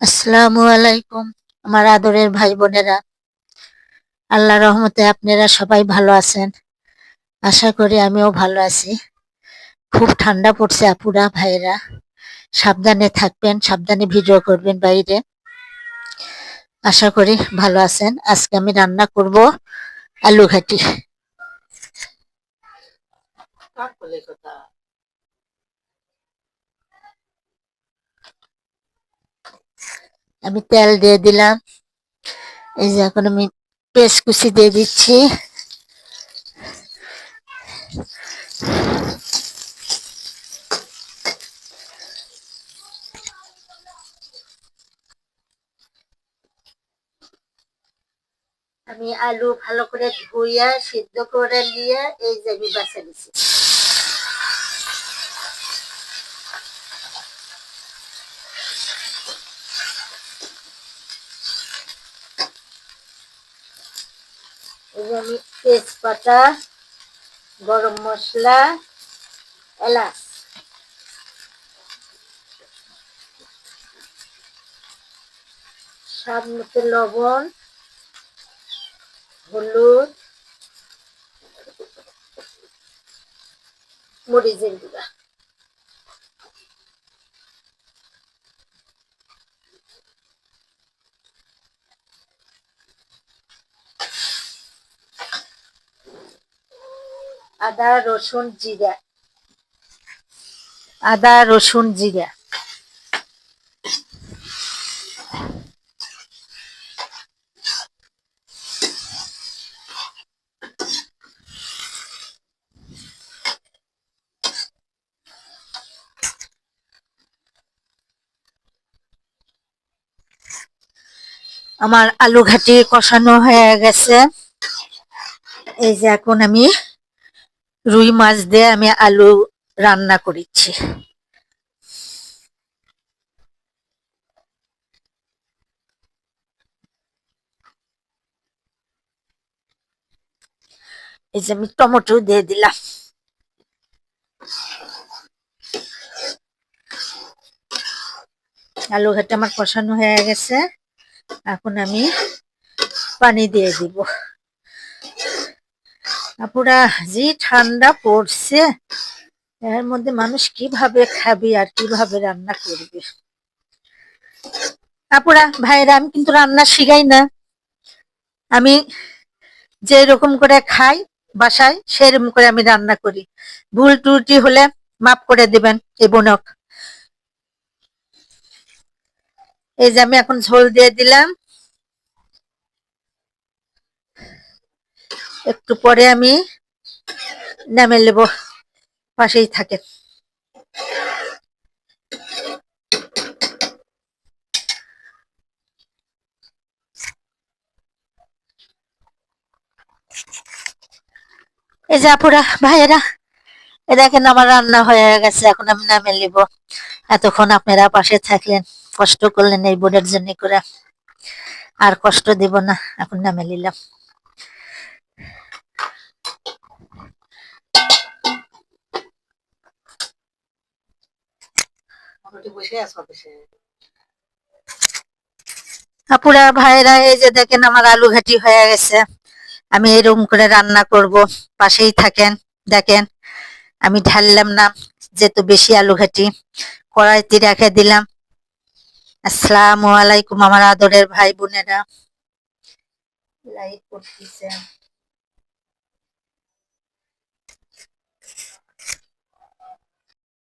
আসসালামু আলাইকুম, আমার আদরের ভাই বোনেরা। আল্লাহ রহমতে আপনারা সবাই ভালো আছেন। আশা করি আমিও ভালো আছি। খুব ঠান্ডা পড়ছে আপুরা ভাইরা সাবধানে থাকবেন, সাবধানে ভিডিও করবেন বাইরে। আশা করি ভালো আছেন। আজকে আমি রান্না করব আলু ঘাটি আমি তেল দিয়ে দিলাম। এই যে এখন আমি পেস্ট কুচি দিয়ে দিচ্ছি। আমি আলু ভালো করে ধুইয়া, সিদ্ধ করে নিয়ে এই যে আমি বাছা দিচ্ছি আমি তেজপাতা গরম মশলা এলাচ। স্বাদ মতো লবণ হলুদ মরিচের গুঁড়া। আদা, রসুন, জিরা। আদা, রসুন, জিরা। আমার আলু ঘাটি কষানো হয়ে গেছে। এই যে এখন আমি রুই মাছ দিয়ে আমি আলু রান্না করেছি। এই যে আমি টমেটো দিয়ে দিলাম। আলু ঘাটে আমার কষানো হয়ে গেছে। এখন আমি পানি দিয়ে দিব। আপুরা যে ঠান্ডা পড়ছে। এর মধ্যে মানুষ কীভাবে খাবে আর কীভাবে রান্না করবে? আপুরা ভাইরা আমি কিন্তু রান্না শিখাই না। আমি যে রকম করে খাই বাসায়, সেরকম করে আমি রান্না করি। ভুল ত্রুটি হলে মাফ করে দিবেন এই বোনক। এই যে আমি এখন ঝোল দিয়ে দিলাম। একটু পরে আমি নামে নেব। পাশেই থাকে এই যে আপুরা, ভাইয়েরা, এ দেখেন আমার রান্না হয়ে গেছে, এখন আমি নামে নিব। এতক্ষণ আপনারা পাশে থাকলেন, কষ্ট করলেন এই বোনের জন্য করে। আর কষ্ট দিব না, এখন নামে নিলাম। আপুরা ভাইরা এই যে দেখেন আমার আলু ঘাটি হয়ে গেছে। আমি এরকম করে রান্না করব। পাশেই থাকেন, দেখেন। আমি ঢাললাম না, যেহেতু বেশি আলু ঘাটি কড়াইতে রেখে দিলাম। আসসালামু আলাইকুম আমার আদরের ভাই বোনেরা। লাইক করতেছে।